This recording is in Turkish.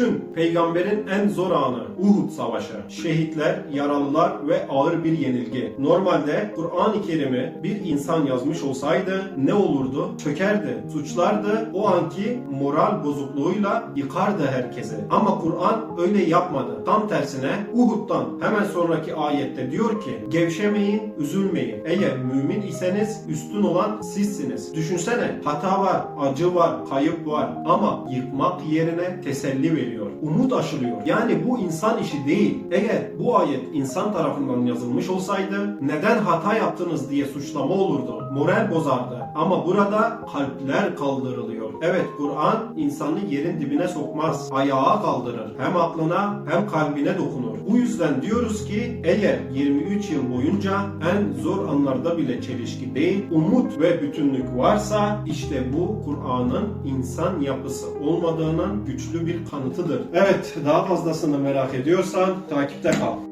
Düşün peygamberin en zor anı Uhud savaşı. Şehitler, yaralılar ve ağır bir yenilgi. Normalde Kur'an-ı Kerim'i bir insan yazmış olsaydı ne olurdu? Çökerdi, suçlardı, o anki moral bozukluğuyla yıkardı herkesi. Ama Kur'an öyle yapmadı. Tam tersine Uhud'dan hemen sonraki ayette diyor ki gevşemeyin, üzülmeyin. Eğer mümin iseniz üstün olan sizsiniz. Düşünsene hata var, acı var, kayıp var ama yıkmak yerine teselli veriyor. Umut aşılıyor. Yani bu insan işi değil. Eğer bu ayet insan tarafından yazılmış olsaydı neden hata yaptınız diye suçlama olurdu. Moral bozardı. Ama burada kalpler kaldırılıyor. Evet Kur'an insanı yerin dibine sokmaz. Ayağa kaldırır. Hem aklına hem kalbine dokunur. Bu yüzden diyoruz ki eğer 23 yıl boyunca en zor anlarda bile çelişki değil, umut ve bütünlük varsa işte bu Kur'an'ın insan yapısı olmadığının güçlü bir kanıtıdır. Evet, daha fazlasını merak ediyorsan takipte kal.